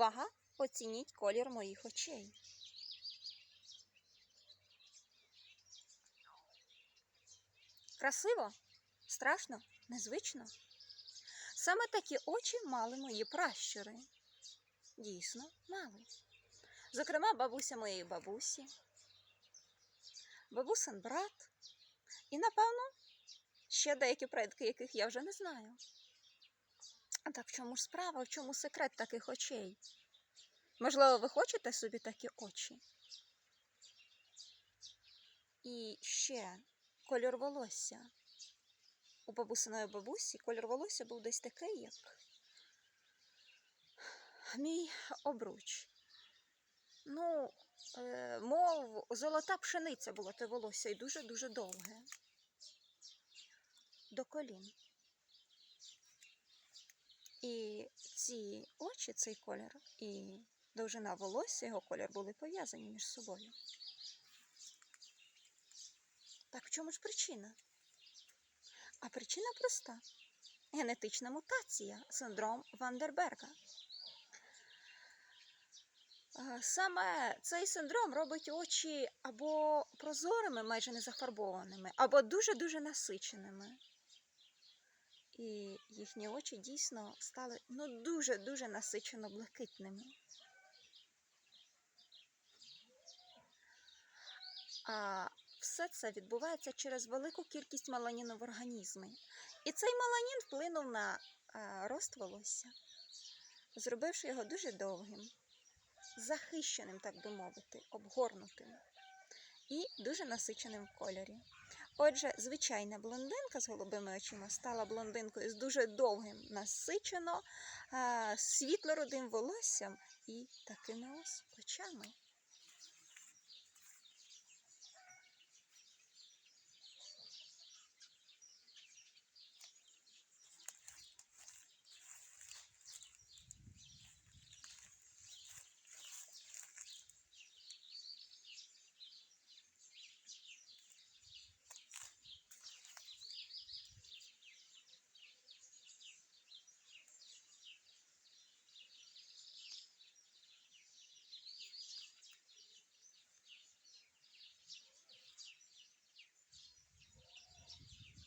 Увага! Оцініть колір моїх очей. Красиво? Страшно? Незвично? Саме такі очі мали мої пращури. Дійсно, мали. Зокрема, бабуся моєї бабусі, бабусин брат, і, напевно, ще деякі предки, яких я вже не знаю. Так в чому ж справа, в чому секрет таких очей? Можливо, ви хочете собі такі очі? І ще кольор волосся. У бабусиної бабусі кольор волосся був десь такий, як мій обруч. Ну, е, мов золота пшениця було те волосся і дуже-дуже довге. До колін. І ці очі, цей колір, і довжина волосся, його колір були пов'язані між собою. Так в чому ж причина? А причина проста: генетична мутація, синдром Вандерберга. Е, Саме цей синдром робить очі або прозорими, майже не зафарбованими, або дуже-дуже насиченими. І їхні очі дійсно стали ну, дуже-дуже насичено блакитними. А все це відбувається через велику кількість меланіну в організмі. І цей меланін вплинув на рост волосся, зробивши його дуже довгим, захищеним, так би мовити, обгорнутим і дуже насиченим в кольорі. Отже, звичайна блондинка з голубими очима стала блондинкою з дуже довгим, насичено е, світло-рудим волоссям і такими ось очами.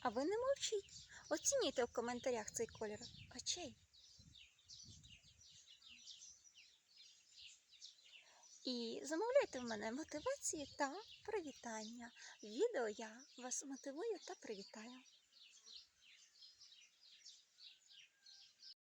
А ви не мовчіть. Оцінюйте в коментарях цей колір очей. І замовляйте в мене мотивації та привітання. Відео я вас мотивую та привітаю.